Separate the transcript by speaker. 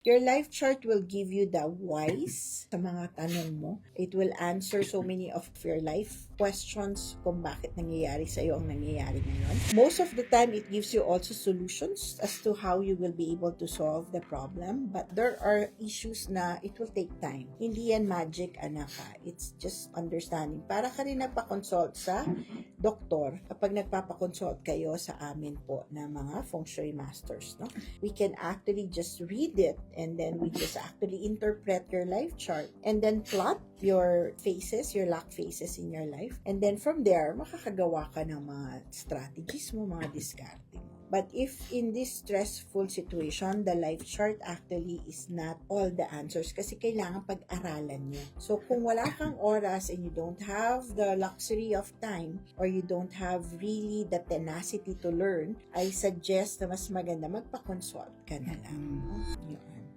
Speaker 1: Your life chart will give you the whys sa mga tanong mo. It will answer so many of your life questions kung bakit nangyayari sa iyo ang nangyayari ngayon. Most of the time, it gives you also solutions as to how you will be able to solve the problem. But there are issues na it will take time. Hindi yan magic, anak ha. It's just understanding. Para ka rin nagpa-consult sa doktor kapag nagpapa-consult kayo sa amin po na mga feng shui masters. No? We can actually just read it and then we just actually interpret your life chart and then plot your phases, your luck phases in your life. And then from there, makakagawa ka ng mga strategies mo, mga diskarte mo. But if in this stressful situation, the life chart actually is not all the answers kasi kailangan pag-aralan nyo. So kung wala kang oras and you don't have the luxury of time or you don't have really the tenacity to learn, I suggest na mas maganda magpa-consult ka na lang. Yun.